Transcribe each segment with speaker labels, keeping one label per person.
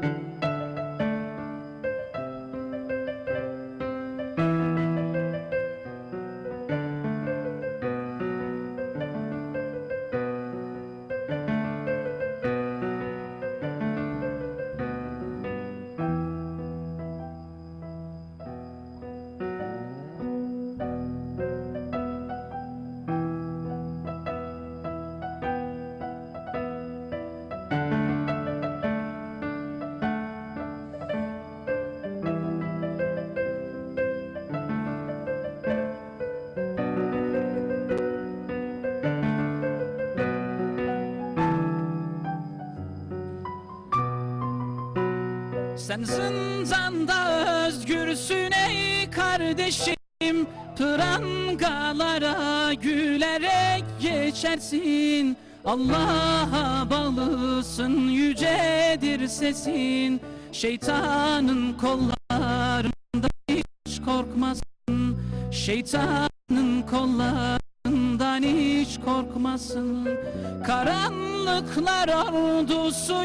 Speaker 1: Thank you. Sen zindanda özgürsün ey kardeşim. Prangalara gülerek geçersin. Allah'a bağlısın yücedir sesin. Şeytanın kollarında hiç korkmasın. Şeytanın kollarından hiç korkmasın. Karanlıklar ordusu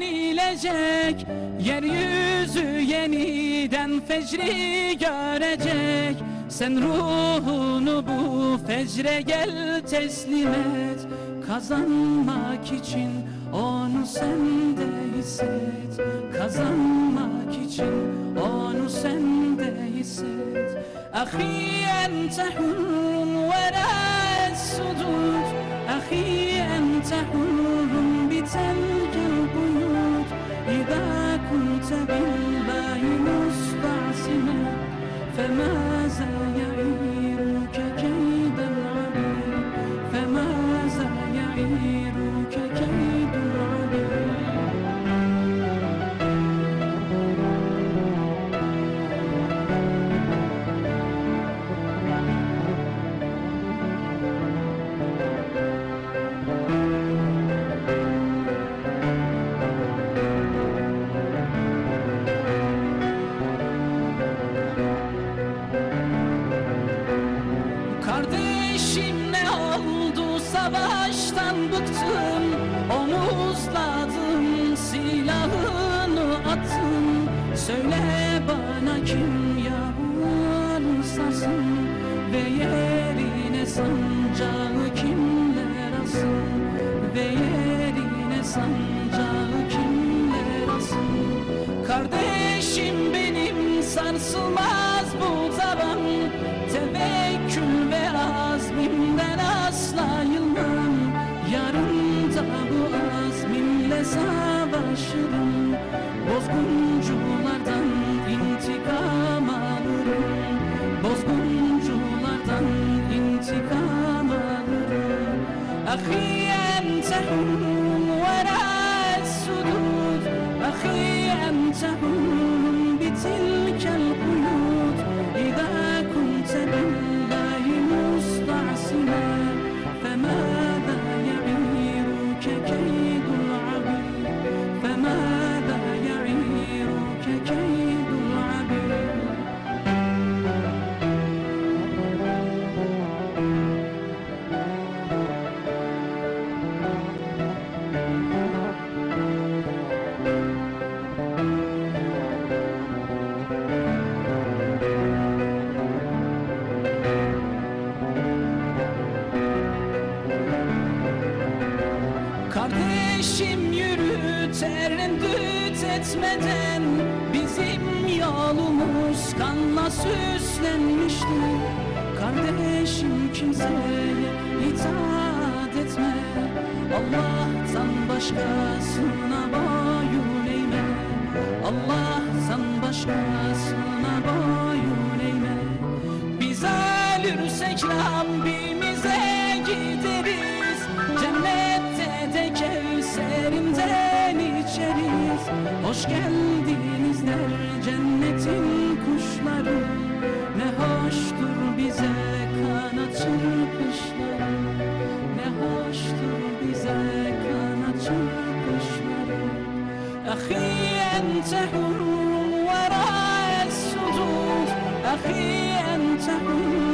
Speaker 1: yenilecek Yeryüzü yeniden fecri görecek. Sen ruhunu bu fecre gel teslim et Kazanmak için onu sen de hisset. Kazanmak için onu sen de hisset. Ahi ente hurrun ve la sudud Ahi ente hurrun biten me. Bıktım Omuzladım silahını attım. Söyle bana kim yavrulasın Ve yerine sancağı kimler alsın? Ve yerine sancağı kimler alsın? Kardeşim benim sarsılmaz أخي أنت etmeden Bizim yolumuz kanla süslenmiştir Kardeşim kimseye itaat etme Allah'tan başkasına boyun eğme. Allah'tan başkasına boyun eğme. Biz ölürsek Rabbimize Hoş geldiniz cennetin kuşları. Ne hoştur bize kanat çırpışları. Ne hoştur bize kanat çırpışları. Ahi ente hurru vera es sudur Ahi ente hurru